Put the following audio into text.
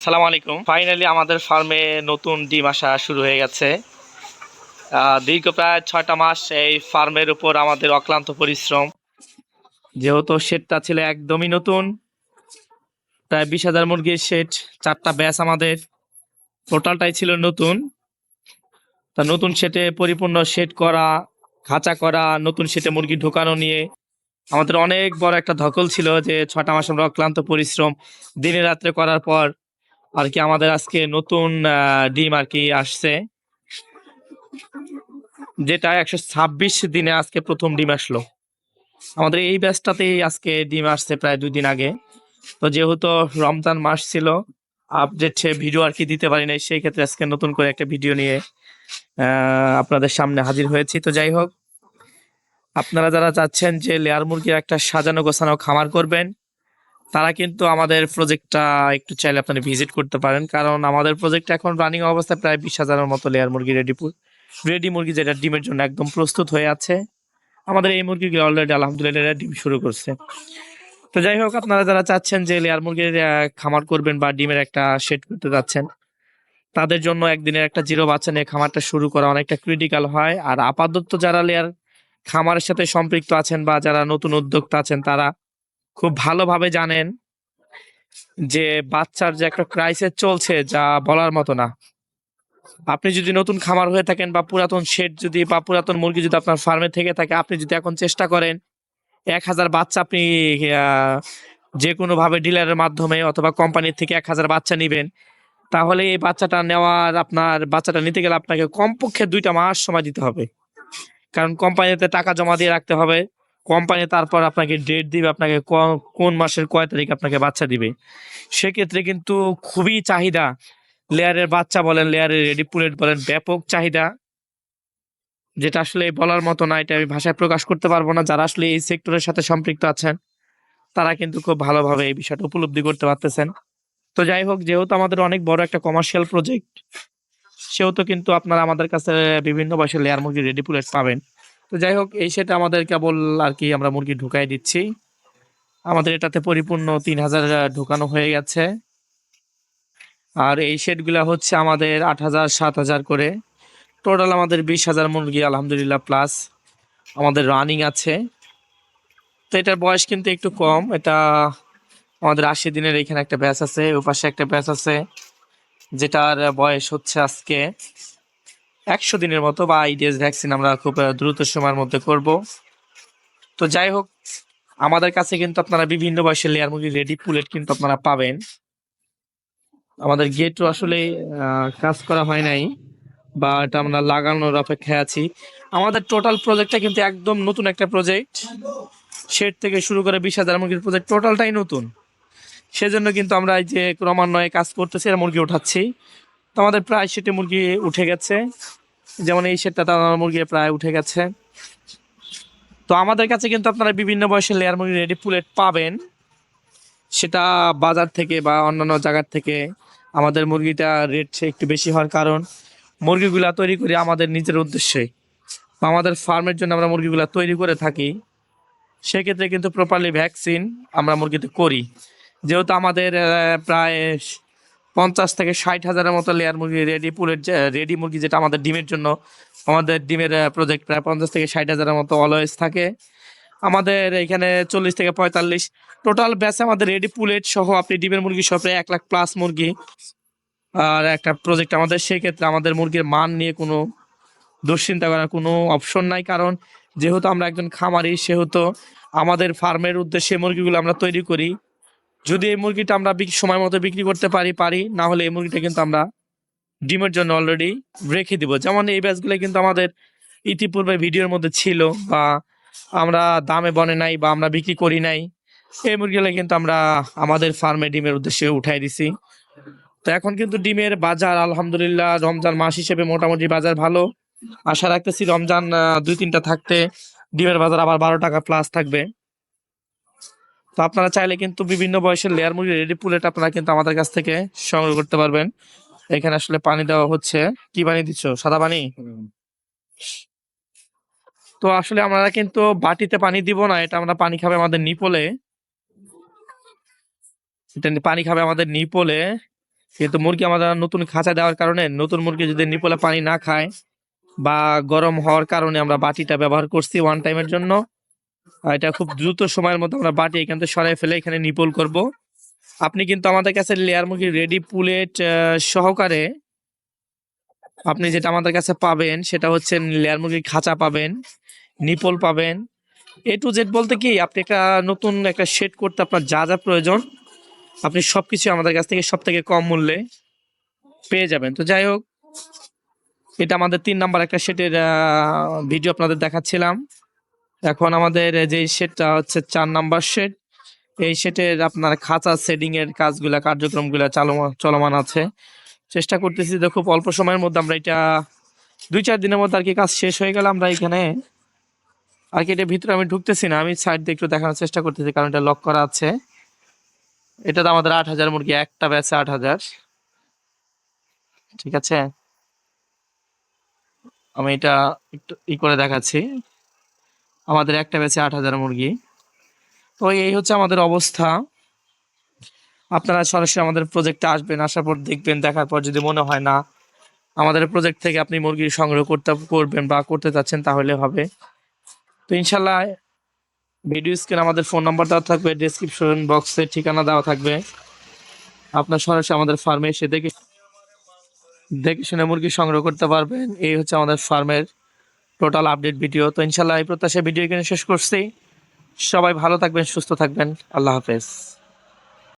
সালাম আলাইকুম। ফাইনালি আমাদের ফার্মে নতুন ডিম আসা শুরু হয়ে গেছে। দীর্ঘ প্রায় ছয়টা মাস এই ফার্মের উপর আমাদের অক্লান্ত পরিশ্রম। যেহেতু শেডটা ছিল একদমই নতুন, প্রায় বিশ হাজার মুরগির শেড চারটা ব্যাচ আমাদের। টোটালটাই ছিল নতুন। তা নতুন শেডে পরিপূর্ণ শেড করা, খাঁচা করা, নতুন শেডে মুরগি ঢোকানো নিয়ে আমাদের অনেক বড় একটা ধকল ছিল যে ছটা মাস আমরা অক্লান্ত পরিশ্রম দিনে রাত্রে করার পর আর কি আমাদের আজকে নতুন ডিম আর কি আসছে। যেটা একশো ছাব্বিশ দিনে আজকে প্রথম ডিম আসলো। আমাদের এই ব্যাচটাতেই আজকে ডিম আসছে প্রায় দুই দিন আগে। তো যেহেতু রমজান মাস ছিল, আপডেট ভিডিও আর কি দিতে পারি নাই, সেই ক্ষেত্রে আজকে নতুন করে একটা ভিডিও নিয়ে আপনাদের সামনে হাজির হয়েছি। তো যাই হোক, আপনারা যারা চাচ্ছেন যে লেয়ার মুরগির একটা সাজানো গোছানো খামার করবেন তারা কিন্তু আমাদের প্রজেক্টটা একটু চাইলে আপনারা ভিজিট করতে পারেন। কারণ আমাদের প্রজেক্টটা এখন রানিং অবস্থায় প্রায় বিশ হাজারের মতো লেয়ার মুরগি রেডি রেডি মুরগি যেটা ডিমের জন্য একদম প্রস্তুত হয়ে আছে। আমাদের এই মুরগিগুলো অলরেডি আলহামদুলিল্লাহ ডিম শুরু করছে। তো যাই হোক, আপনারা যারা চাচ্ছেন যে লেয়ার মুরগির খামার করবেন বা ডিমের একটা সেট করতে যাচ্ছেন, তাদের জন্য একদিনের একটা জিরো বাচ্চা নিয়ে খামারটা শুরু করা অনেকটা ক্রিটিক্যাল হয়। আর আপাতত যারা লেয়ার খামারের সাথে সম্পৃক্ত আছেন বা যারা নতুন উদ্যোক্তা আছেন, তারা খুব ভালোভাবে জানেন যে বাচ্চার যে একটা ক্রাইসিস চলছে যা বলার মতো না। আপনি যদি নতুন খামার হয়ে থাকেন বা পুরাতন শেড যদি বা পুরাতন মুরগি যদি আপনার ফার্মে থেকে থাকে, আপনি যদি এখন চেষ্টা করেন এক হাজার বাচ্চা আপনি যে কোনো ভাবে ডিলারের মাধ্যমে অথবা কোম্পানির থেকে এক হাজার বাচ্চা নেবেন, তাহলে এই বাচ্চাটা নেওয়ার আপনার, বাচ্চাটা নিতে গেলে আপনাকে কমপক্ষে দুইটা মাস সময় দিতে হবে। কারণ কোম্পানিতে টাকা জমা দিয়ে রাখতে হবে। কোম্পানি তারপর আপনাকে ডেট দিবে, আপনাকে কোন মাসের কয় তারিখ আপনাকে বাচ্চা দিবে। সেক্ষেত্রে কিন্তু খুবই চাহিদা। লেয়ারের বাচ্চা বলেন লেয়ারের রেডি পুলেট বলেন, ব্যাপক চাহিদা। যেটা আসলে বলার মতো না, এটা আমি ভাষায় প্রকাশ করতে পারব না। যারা আসলে এই সেক্টরের সাথে সম্পৃক্ত আছেন, তারা কিন্তু খুব ভালোভাবে এই বিষয়টা উপলব্ধি করতে পারতেছেন। তো যাই হোক, যেহেতু আমাদের অনেক বড় একটা কমার্শিয়াল প্রজেক্ট সেহেতু কিন্তু আপনারা আমাদের কাছে বিভিন্ন বয়সের লেয়ার মুরগি রেডি পুলেট পাবেন। তো যাই হোক, এই সেটা আমাদের কেবল আর কি আমরা মুরগি ঢুকাই দিচ্ছি। আমাদের এটাতে পরিপূর্ণ তিন হাজার ঢুকানো হয়ে গেছে। আর এই শেডগুলা হচ্ছে আমাদের আট হাজার, সাত হাজার করে। টোটাল আমাদের বিশ হাজার মুরগি, আলহামদুলিল্লাহ প্লাস আমাদের রানিং আছে। তো এটার বয়স কিন্তু একটু কম। এটা আমাদের আশি দিনের এখানে একটা ব্যাচ আছে ও পাশে একটা ব্যাচ আছে, যেটার বয়স হচ্ছে আজকে একশো দিনের মতো বা আইডিএস ভ্যাকসিন আমরা খুব দ্রুত সময়ের মধ্যে করব। তো যাই হোক, আমাদের কাছে কিন্তু আপনারা বিভিন্ন বয়সের লেয়ার মুরগি রেডি পুলেট কিন্তু আপনারা পাবেন। আমাদের গেটও আসলে কাজ করা হয় নাই বা এটা আমরা লাগানোর অপেক্ষায় আছি। আমাদের টোটাল প্রজেক্টটা কিন্তু একদম নতুন একটা প্রজেক্ট শেড থেকে শুরু করে বিশ হাজার মুরগির প্রজেক্ট টোটালটাই নতুন। সেজন্য কিন্তু আমরা এই যে ক্রমান্বয়ে কাজ করতেছি আর মুরগি উঠাচ্ছি তো আমাদের প্রায় সেটি মুরগি উঠে গেছে। যেমন এই সেটটা আমার মুরগি প্রায় উঠে গেছে। তো আমাদের কাছে কিন্তু আপনারা বিভিন্ন বয়সের লেয়ার মুরগি রেডি পুলেট পাবেন। সেটা বাজার থেকে বা অন্যান্য জায়গার থেকে আমাদের মুরগিটা রেট একটু বেশি হওয়ার কারণ। মুরগিগুলা তৈরি করি আমাদের নিজের উদ্দেশ্যে আমাদের ফার্মের জন্য আমরা মুরগিগুলা তৈরি করে থাকি। সেক্ষেত্রে কিন্তু প্রপারলি ভ্যাকসিন আমরা মুরগিতে করি। যেহেতু আমাদের প্রায় পঞ্চাশ থেকে ষাট হাজারের মতো লেয়ার মুরগি রেডি পুলের রেডি মুরগি যেটা আমাদের ডিমের জন্য, আমাদের ডিমের প্রজেক্ট প্রায় পঞ্চাশ থেকে ষাট হাজারের মতো অলওয়েজ থাকে। আমাদের এখানে চল্লিশ থেকে পঁয়তাল্লিশ টোটাল ব্যাচে আমাদের রেডি পুলেট সহ আপনি ডিমের মুরগি সহ প্রায় এক লাখ প্লাস মুরগি। আর একটা প্রজেক্ট আমাদের, সেক্ষেত্রে আমাদের মুরগির মান নিয়ে কোনো দুশ্চিন্তা করার কোনো অপশন নাই। কারণ যেহেতু আমরা একজন খামারি, সেহেতু আমাদের ফার্মের উদ্দেশ্যে মুরগিগুলো আমরা তৈরি করি। যদি এই মুরগিটা আমরা সময় মতো বিক্রি করতে পারি পারি, না হলে এই মুরগিটা কিন্তু আমরা ডিমের জন্য অলরেডি রেখে দিব। যেমন এই ব্যাচগুলো কিন্তু আমাদের ইতিপূর্বে ভিডিওর মধ্যে ছিল বা আমরা দামে বনে নাই বা আমরা বিক্রি করি নাই, এই মুরগিগুলো কিন্তু আমরা আমাদের ফার্মে ডিমের উদ্দেশ্যে উঠাই দিছি। তো এখন কিন্তু ডিমের বাজার আলহামদুলিল্লাহ রমজান মাস হিসেবে মোটামুটি বাজার ভালো। আশা রাখতেছি রমজান দুই তিনটা থাকতে ডিমের বাজার আবার বারো টাকা প্লাস থাকবে। তো আপনারা চাইলে কিন্তু বিভিন্ন বয়সের লেয়ার মুরগি রেডি পুলেট আপনারা কিন্তু আমাদের কাছ থেকে সংগ্রহ করতে পারবেন। এখানে আসলে পানি দেওয়া হচ্ছে। কি পানি দিচ্ছ? সাদা পানি? তো আসলে আমরা কিন্তু বাটিতে পানি দিব না, এটা আমরা পানি খাবে আমাদের নিপলে। এটা পানি খাবে আমাদের নিপলে। কিন্তু মুরগি আমাদের নতুন খাঁচা দেওয়ার কারণে নতুন মুরগি যদি নিপলে পানি না খায় বা গরম হওয়ার কারণে আমরা বাটিটা ব্যবহার করছি ওয়ান টাইমের জন্য। এটা খুব দ্রুত সময়ের মধ্যে আমরা বাটি এখান থেকে সরাই ফেলে এখানে নিপল করব। আপনি কিন্তু আমাদের কাছে লেয়ার মুরগি রেডি পুলেট সহকারে আপনি যেটা আমাদের কাছে পাবেন সেটা হচ্ছে লেয়ার মুরগির খাঁচা পাবেন, নিপল পাবেন। এ টু জেড বলতে কি, আপনি একটা নতুন একটা শেড করতে আপনার যা যা প্রয়োজন, আপনি সব কিছু আমাদের কাছ থেকে সব থেকে কম মূল্যে পেয়ে যাবেন। তো যাই হোক, এটা আমাদের তিন নাম্বার একটা শেডের ভিডিও আপনাদের দেখাচ্ছিলাম। এখন আমাদের যে সেটটা হচ্ছে চার নাম্বার শেড এই সেটের আপনার খাঁচা সেডিং এর কাজগুলা, কার্যক্রমগুলা চলমান আছে। চেষ্টা করতেছি যে খুব অল্প সময়ের মধ্যে আমরা এটা দুই চার দিনের মধ্যে আর কি কাজ শেষ হয়ে গেলে আমরা এখানে আর কি এটা ভিতরে আমি ঢুকতেছি না, আমি সাইড দিয়ে একটু দেখানোর চেষ্টা করতেছি কারণ এটা লক করা আছে। এটা তো আমাদের আট হাজার মুরগি, একটা ব্যাচে আট হাজার। ঠিক আছে? আমি এটা একটু ই করে দেখাচ্ছি। আমাদের একটা ব্যাচে আট হাজার মুরগি। তো এই হচ্ছে আমাদের অবস্থা। আপনারা সরাসরি আমাদের প্রজেক্টে আসবেন, আসার পর দেখবেন, দেখার পর যদি মনে হয় না, আমাদের প্রজেক্ট থেকে আপনি মুরগি সংগ্রহ করতে, করবেন বা করতে চাচ্ছেন, তাহলে হবে। তো ইনশাল্লাহ ভিডিও স্ক্রিন আমাদের ফোন নাম্বার দেওয়া থাকবে ডেসক্রিপশন বক্সে ঠিকানা দেওয়া থাকবে। আপনার সরাসরি আমাদের ফার্মে এসে দেখে দেখে শুনে মুরগি সংগ্রহ করতে পারবেন। এই হচ্ছে আমাদের ফার্মের টোটাল আপডেট ভিডিও। তো ইনশাল্লাহ এই প্রত্যাশা ভিডিও এখানে শেষ করছি। সবাই ভালো থাকবেন, সুস্থ থাকবেন। আল্লাহ হাফেজ।